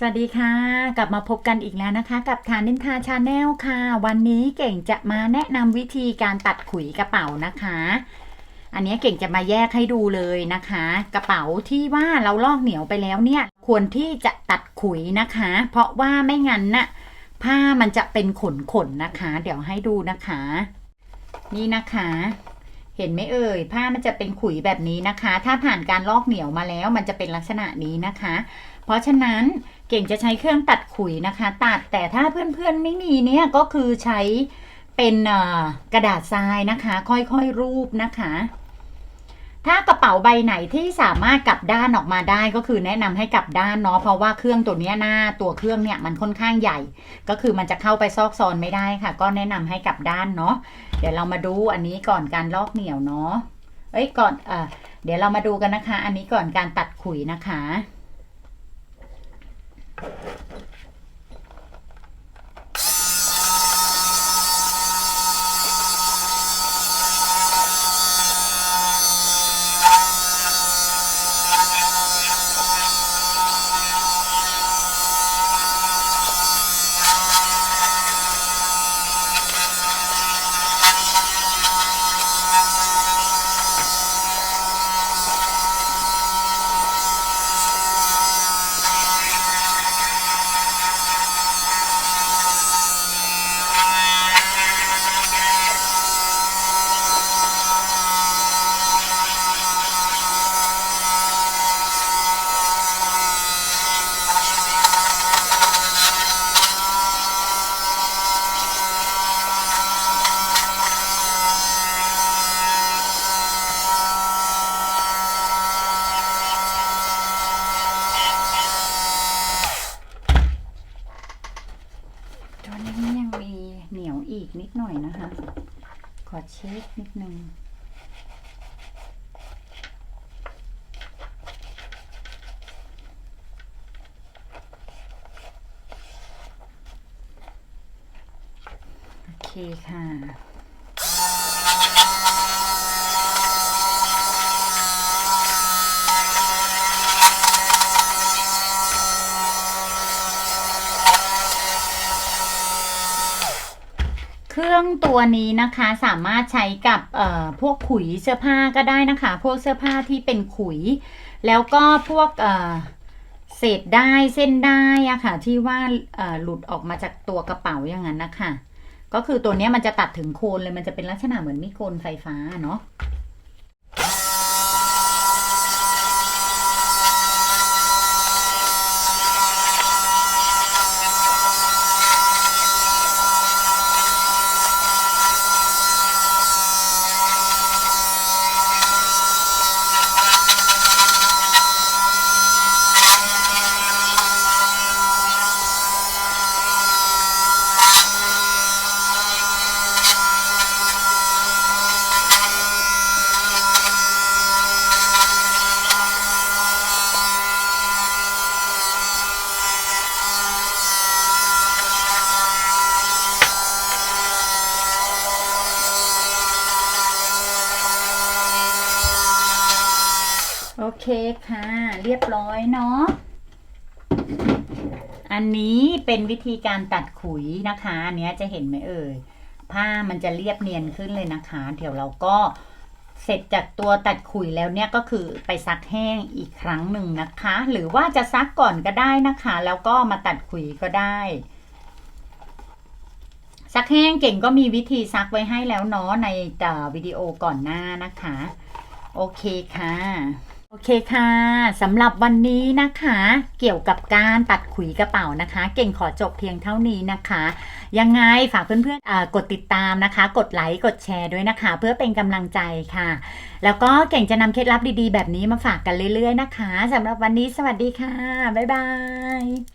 สวัสดีค่ะ กลับมาพบกันอีกแล้วนะคะ กับทานนินทาชาแนลค่ะ วันนี้เก่งจะมาแนะนำวิธีการตัดขุยกระเป๋านะคะ อันนี้เก่งจะมาแยกให้ดูเลยนะคะ กระเป๋าที่ว่าเราลอกเหนียวไปแล้วเนี่ย ควรที่จะตัดขุยนะคะ เพราะว่าไม่งั้นน่ะผ้ามันจะเป็นขนขนๆนะคะ เดี๋ยวให้ดูนะคะ นี่นะคะ เห็นไหมเอ่ยผ้ามันจะเป็นขุยแบบนี้นะคะ ถ้าผ่านการลอกเหนียวมาแล้วมันจะเป็นลักษณะนี้นะคะ เพราะฉะนั้นเก่งจะใช้เครื่องตัดขุยนะคะ ตัดแต่ถ้าเพื่อนๆไม่มีเนี่ยก็คือใช้เป็นกระดาษทรายนะคะ ค่อยๆรูปนะคะ ถ้ากระเป๋าใบไหนที่สามารถกลับด้านออกมาได้ก็คือแนะนำให้กลับด้านเนาะเพราะว่าเครื่องตัวนี้หน้าตัวเครื่องเนี่ยมันค่อนข้างใหญ่ ก็คือมันจะเข้าไปซอกซอนไม่ได้ค่ะ ก็แนะนำให้กลับด้านเนาะเดี๋ยวเรามาดูอันนี้ก่อนการลอกเหนียวเนาะเอ้ยก่อนเออเดี๋ยวเรามาดูกันนะคะ อันนี้ก่อนการตัดขุยนะคะ ตัวนี้ยังมีเหนียวอี กนิดหน่อยนะคะ ขอเช็คนิดนึงโอเคค่ะ รื่องตัวนี้นะคะสามารถใช้กับพวกขุยเสื้อผ้าก็ได้นะคะ พวกเสื้อผ้าที่เป็นขุย แล้วก็พวกเศษได้เส้นได้อะค่ะ ที่ว่าหลุดออกมาจากตัวกระเป๋าอย่างนั้นนะคะก็คือตัวนี้มันจะตัดถึงโคนเลยมันจะเป็นลักษณะเหมือนมีดโกนไฟฟ้าเนาะ โอเคค่ะ เรียบร้อยเนาะอันนี้เป็นวิธีการตัดขุยนะคะอันเนี้ยจะเห็นไหมเอ่ยผ้ามันจะเรียบเนียนขึ้นเลยนะคะ เดี๋ยวเราก็เสร็จจากตัวตัดขุยแล้วเนี่ยก็คือไปซักแห้งอีกครั้งหนึ่งนะคะ หรือว่าจะซักก่อนก็ได้นะคะ แล้วก็มาตัดขุยก็ได้ ซักแห้งเก่งก็มีวิธีซักไว้ให้แล้วเนาะในอ่าวิดีโอก่อนหน้านะคะ โอเคค่ะ โอเคค่ะสำหรับวันนี้นะคะ เกี่ยวกับการตัดขุยกระเป๋านะคะ เก่งขอจบเพียงเท่านี้นะคะ ยังไงฝากเพื่อนๆกดติดตามนะคะ กดไลค์กดแชร์ด้วยนะคะ เพื่อเป็นกำลังใจค่ะ แล้วก็เก่งจะนำเคล็ดลับดีๆ แบบนี้มาฝากกันเรื่อยๆนะคะสำหรับวันนี้สวัสดีค่ะ บ๊ายบาย